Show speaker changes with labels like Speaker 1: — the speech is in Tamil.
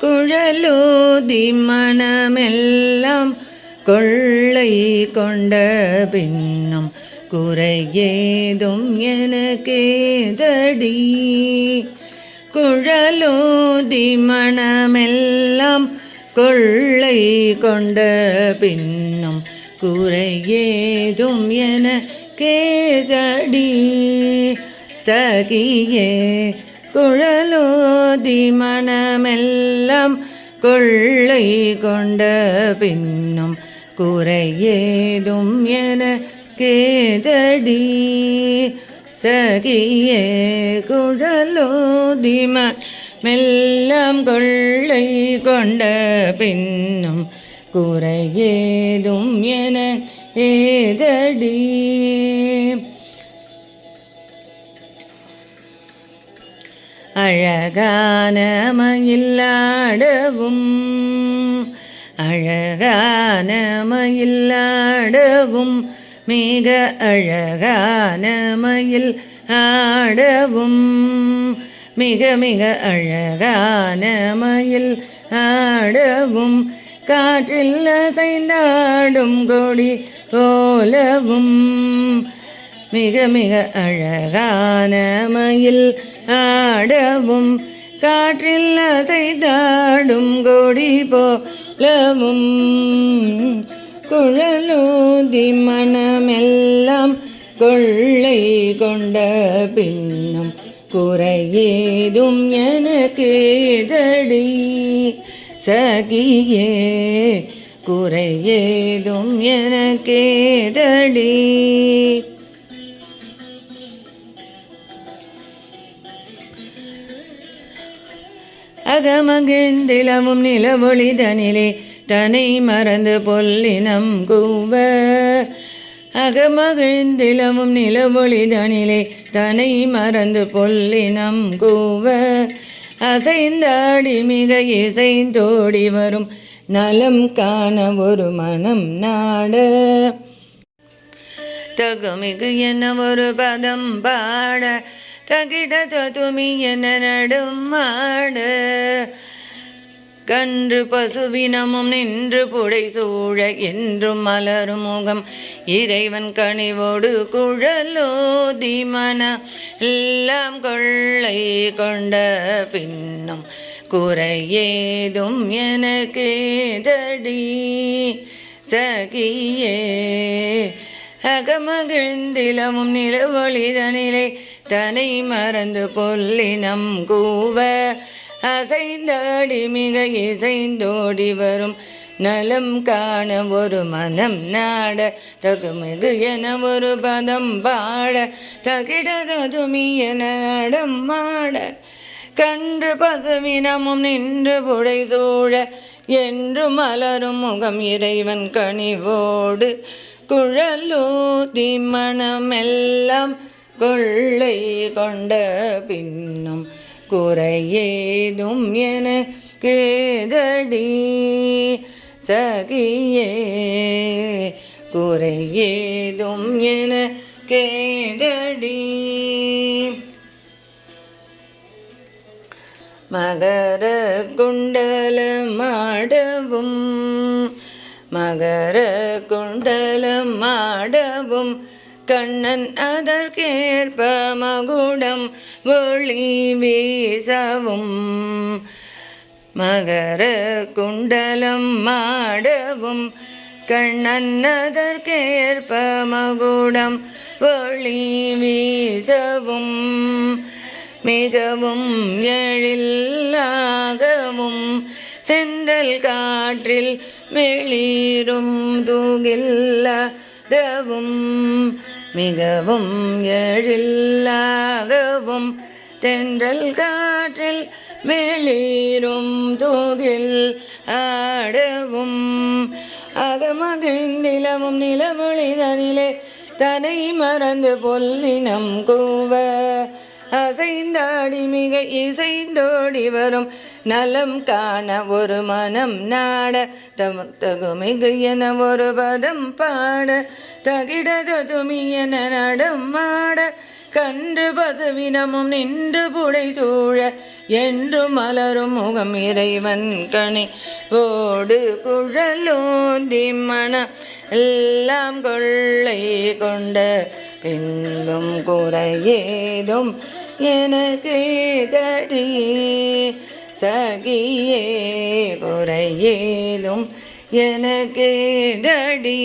Speaker 1: குழலோதி மனமெல்லாம் கொள்ளை கொண்ட பின்னும் குறையேதும் எனக்கேதடி குழலோதி மனமெல்லாம் கொள்ளை கொண்ட பின்னும் குறையேதும் என கேதடி சகியே குழலோதி மனமெல்லாம் கொள்ளை கொண்ட பின்னும் குறையேதும் என கேதடி. சகியே குழலோதி மெல்லாம் கொள்ளை கொண்ட பின்னும் குறையேதும் என ஏதடி அழகான மயிலாடவும் அழகான மயிலாடவும் மிக அழகான மயில் ஆடவும் மிக மிக அழகான மயில் ஆடவும் காற்றில் அசைந்தாடும் கொடி போலவும் மிக மிக அழகான மயில் ஆடவும் காற்றில் அசைந்தாடும் கொடி போலவும். குழலூதி மனமெல்லாம் கொள்ளை கொண்ட பின்னும் குறையேதும் எனக்கேதடி சகியே குறையேதும் எனக்கேதடி அகமகிழ்ந்திலமும் நிலவொளிதனிலே தனை மறந்து பொல்லினம் கூவ. அகமகிழ்ந்திலமும் நிலவொளிதனிலே தனை மறந்து பொல்லினம் கூவ. அசைந்தாடி மிக இசைந்தோடி வரும் நலம் காண ஒரு மனம் நாட. தகுமிகு என ஒரு பதம் பாட தகிட துமி என நடும் மாட. கன்று பசுவினமும் நின்று புடை சூழ என்றும் மலரும் முகம். இறைவன் கனிவோடு குழலோதி மன எல்லாம் கொள்ளை கொண்ட பின்னும் குறையேதும் எனக்கேதடி சகியே அகமகிழ்ந்திலமும் நிலவொளிதனிலே தனை மறந்து பொல்லினம் கூவ அசைந்தாடி மிக இசைந்தோடி வரும் நலம் காண ஒரு மனம் நாட தகுமிகு என ஒரு பதம் பாட தகிடதுமி என நடம் மாட. கன்று பசுவினமும் நின்று புடை சூழ என்று மலரும் முகம் இறைவன் கனிவோடு. குழலூதி மனமெல்லாம் கொள்ளை கொண்ட பின்னும் குறையேதும் என கேதடி சகியே குறையேதும் என கேதடி மகர குண்டல மாடவும் மகர குண்டலமாடவும் கண்ணன் அதற்கேற்ப மகுடம் ஒளி வீசவும். மகர குண்டலம் மாடவும். கண்ணன் அதற்கேற்ப மகுடம் ஒளி வீசவும். மிகவும் எழில்லாகவும் தென்றல் காற்றில் வெளிரும் தூகில்ல மிகவும் எழில்லாகவும் தென்றல் காற்றில் வெளிரும் தூகில் ஆடவும். அகமகிழ்ந்திலவும் நிலமொழிதனிலே தனை மறந்து பொல்லினம் கூவ. அசைந்தாடி மிக இசைந்தோடி வரும் நலம் காண ஒரு மனம் நாட தமக்கு தகுமிகு என ஒரு பதம் பாட தகிடது துமி என நடம் ஆட கன்று பதுவினமும் நின்று புடை சூழ என்று மலரும் முகம் இறைவன் கணி ஓடு குழலோந்தி மன எல்லாம் கொள்ளை கொண்ட பின்பும் குறையேதும் எனக்கே தடி. சகியே குறையேலும் எனக்கேதடி